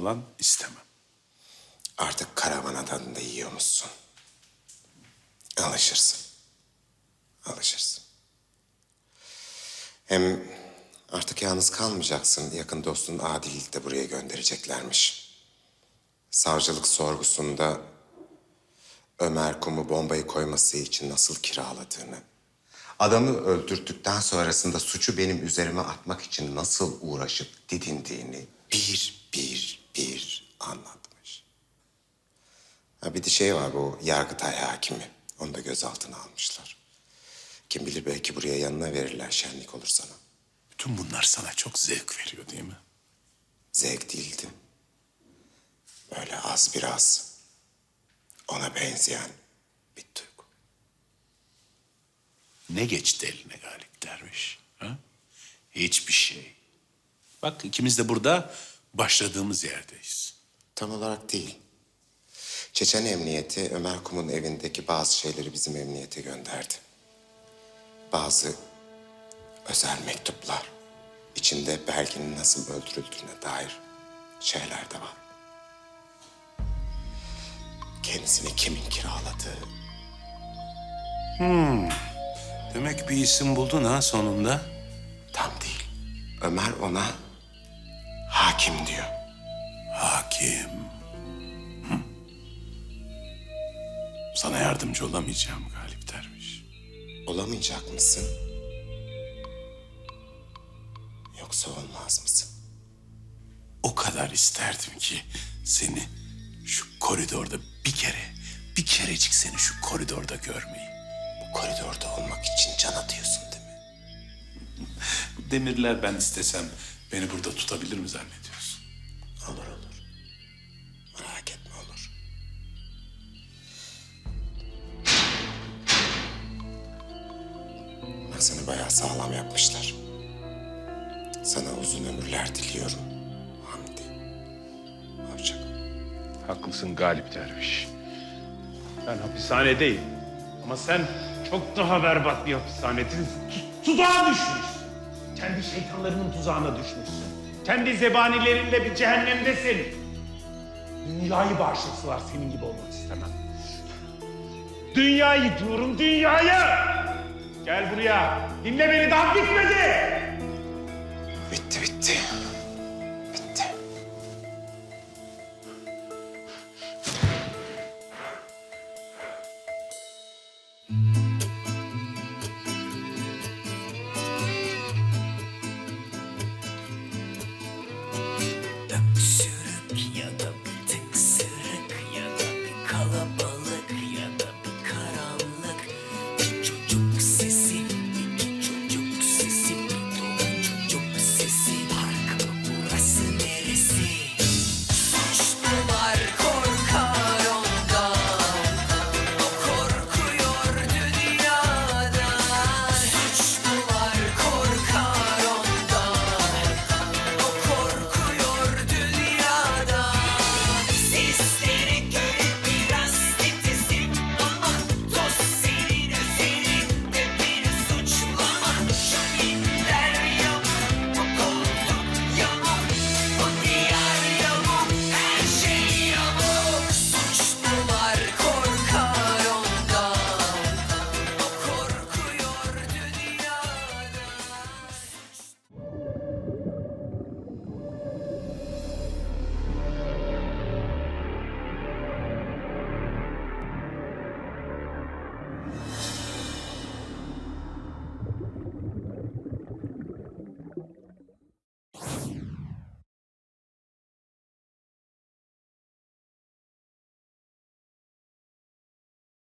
falan istemem. Artık karavan adını da yiyormuşsun. Alışırsın. Alışırsın. Hem artık yalnız kalmayacaksın. Yakın dostun Adil'i de buraya göndereceklermiş. Savcılık sorgusunda Ömer Kum'u bombayı koyması için nasıl kiraladığını, adamı öldürttükten sonrasında suçu benim üzerime atmak için nasıl uğraşıp didindiğini bir bir bir anlatmış. Ha bir de şey var bu Yargıtay hakimi. Onu da gözaltına almışlar. Kim bilir belki buraya yanına verirler şenlik olur sana. Bütün bunlar sana çok zevk veriyor değil mi? Zevk değildi. Böyle az biraz ona benzeyen bir duygu. Ne geçti eline Galip Derviş? Ha? Hiçbir şey. Bak ikimiz de burada başladığımız yerdeyiz. Tam olarak değil. Çeçen Emniyeti Ömer Kum'un evindeki bazı şeyleri bizim emniyete gönderdi. Bazı özel mektuplar. İçinde Belgin'in nasıl öldürüldüğüne dair şeyler de var. Kendisini kimin kiraladığı, Demek bir isim buldun ha sonunda. tam değil. Ömer ona hakim diyor. Hakim. Hı. Sana yardımcı olamayacağım Galip Derviş. Olamayacak mısın? Yoksa olmaz mısın? O kadar isterdim ki seni şu koridorda bir kere, bir kerecik seni şu koridorda görmeyi. Bu koridorda olmak için can atıyorsun değil mi? Demirler ben istesem beni burada tutabilir mi zannediyorsun? Seni bayağı sağlam yapmışlar. Sana uzun ömürler diliyorum. Hamdi. Hoşça kal. Haklısın Galip Derviş. Ben hapishanedeyim. Ama sen çok daha berbat bir hapishanedesin. Tu- Tuzağa düşmüşsün. Kendi şeytanlarının tuzağına düşmüşsün. Kendi zebanilerinle bir cehennemdesin. Dünyayı bağışlasalar senin gibi olmak istemem. Dünyayı diyorum, dünyayı! Gel buraya. Dinle beni daha bitmedi. Bitti bitti. Bitti. Da